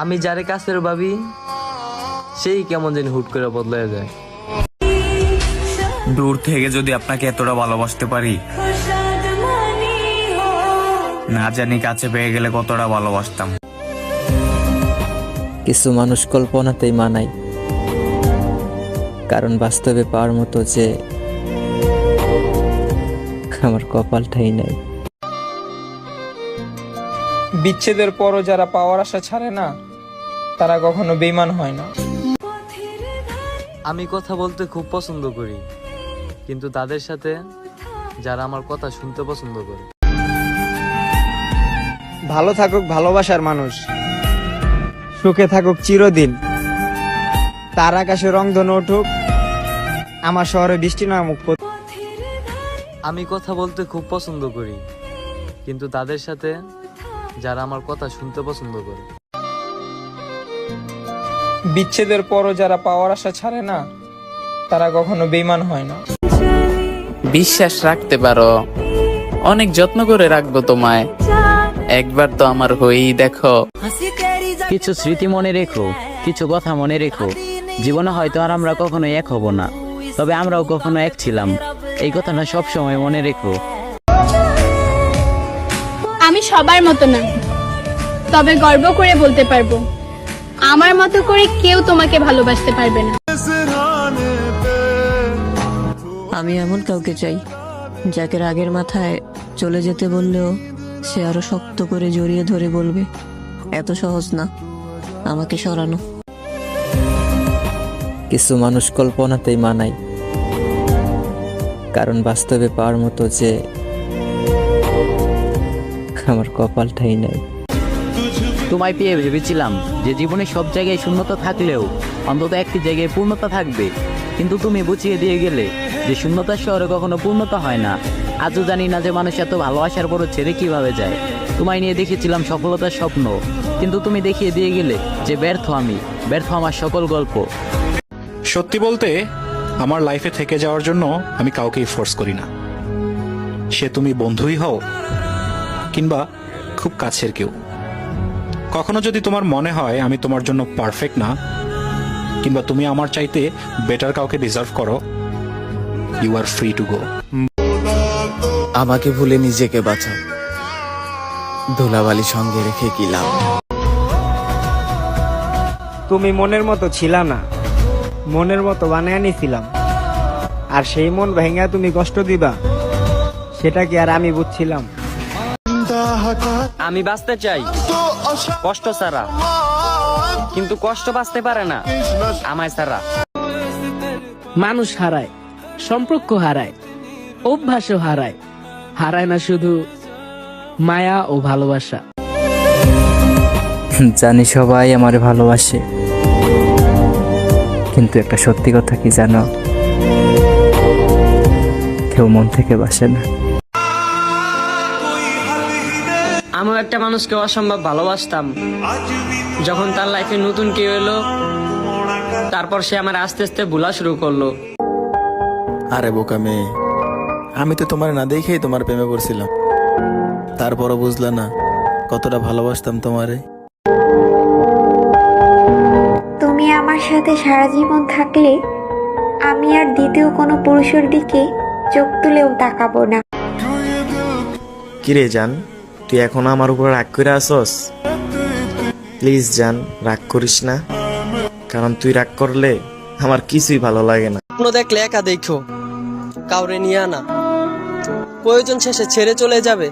আমি যারে কাছের ভাবি সেই কেমন জানি হুট করে বদলে যায়। দূর থেকে যদি আপনাকে এতটা ভালোবাসতে পারি না জানি কাছে পেয়ে গেলে কতটা ভালোবাসতাম। কিছু মানুষ কল্পনাতেই মানায় কারণ বাস্তবে পাওয়ার মতো যে আমার কপালটাই নাই। বিচ্ছেদের পরও যারা পাওয়ার আশা ছাড়ে না তারা কখনো বেইমান হয় না। আমি কথা বলতে খুব পছন্দ করি কিন্তু তাদের সাথে যারা আমার কথা শুনতে পছন্দ করে। ভালো থাকুক ভালোবাসার মানুষ সুখে থাকুক চিরদিন। তার আকাশে রং রংধনু উঠুক আমার শহরে বৃষ্টি নামুক। আমি কথা বলতে খুব পছন্দ করি কিন্তু তাদের সাথে যারা আমার কথা শুনতে পছন্দ করে। বিচ্ছেদের পরও যারা পাওয়ার আশা ছাড়ে না তারা কখনো বেইমান হয় না। বিশ্বাস রাখতে পারো অনেক যত্ন করে রাখব তোমায়। একবার তো আমার হয়েই দেখো। কিছু স্মৃতি মনে রেখো কিছু কথা মনে রেখো। জীবনে হয়তো আর আমরা কখনো এক হব না তবে আমরাও কখনো এক ছিলাম। এই কথাটা সব সময় মনে রেখো। আমি সবার মতো না তবে গর্ব করে বলতে পারব। আমার মতো করে কেউ তোমাকে ভালোবাসতে পারবে না। আমি এমন কাউকে চাই যাকে রাগের মাথায় চলে যেতে বললেও সে আরও শক্ত করে জড়িয়ে ধরে বলবে এত সহজ না আমাকে সরানো। কিছু মানুষ কল্পনাতেই মানায় কারণ বাস্তবে পাওয়ার মতো যে আমার কপালটাই নাই। তোমায় পেয়ে ভেবেছিলাম যে জীবনে সব জায়গায় শূন্যতা থাকলেও অন্তত একটি জায়গায় পূর্ণতা থাকবে। কিন্তু তুমি বুঝিয়ে দিয়ে গেলে যে শূন্যতার শহরে কখনো পূর্ণতা হয় না। আজও জানি না যে মানুষ এত ভালোবাসার পরও ছেড়ে কীভাবে যায়। তোমায় নিয়ে দেখেছিলাম সফলতার স্বপ্ন। কিন্তু তুমি দেখিয়ে দিয়ে গেলে যে ব্যর্থ আমি। ব্যর্থ আমার সকল গল্প। সত্যি বলতে, আমার লাইফে থেকে যাওয়ার জন্য আমি কাউকেই ফোর্স করি না। সে তুমি বন্ধুই হও, কিংবা খুব কাছের কেউ। কখনো যদি তোমার মনে হয় আমি তোমার জন্য পারফেক্ট না কিংবা তুমি আমার চাইতে বেটার কাউকে ডিজার্ভ করো you are free to go আমাকে ভুলে নিজেকে বাঁচাও। ধুলাবালি সঙ্গে রেখে কি লাভ? তুমি মনের মতো ছিলা না। মনের মতো বানিয়ে নিছিলাম। আর সেই মন ভেঙে তুমি কষ্ট দিবা সেটা কি আর আমি বুঝছিলাম? আমি বাঁচতে চাই। কষ্ট ছাড়া। কিন্তু কষ্ট বাঁচতে পারে না। আমায় ছাড়া। মানুষ হারায় সম্পর্ক হারায় অভ্যাসও হারায়। হারায় না শুধু মায়া ও ভালোবাসা। জানি সবাই আমার ভালোবাসে। কিন্তু একটা সত্যি কথা কি জানো? কেউ মন থেকে বাসে না। আমিও একটা মানুষকে অসম্ভব ভালোবাসতাম। যখন তার লাইফে নতুন কেউ এলো তারপর সে আমার আস্তে আস্তে ভুলা শুরু করল। আরে বোকা মেয়ে আমি তো তোমার না দেখেই তোমার প্রেমে পড়ছিলাম। তারপরও বুঝলা না কতটা ভালোবাসতাম তোমারে। তুমি আমার সাথে সারা জীবন থাকলে আমি আর দ্বিতীয় কোনো পুরুষের দিকে চোখ তুলেও তাকাবো না। কিরে জান তুই এখন আমার উপর রাগ করে আসস? প্লিজ জান, রাগ করিস না। কারণ তুই রাগ করলে আমার কিছুই ভালো লাগে না। স্বপ্ন দেখলে একা দেখো, কাউরে নিয়ে আনা। প্রয়োজন শেষে ছেড়ে চলে যাবে,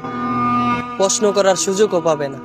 প্রশ্ন করার সুযোগও পাবে না।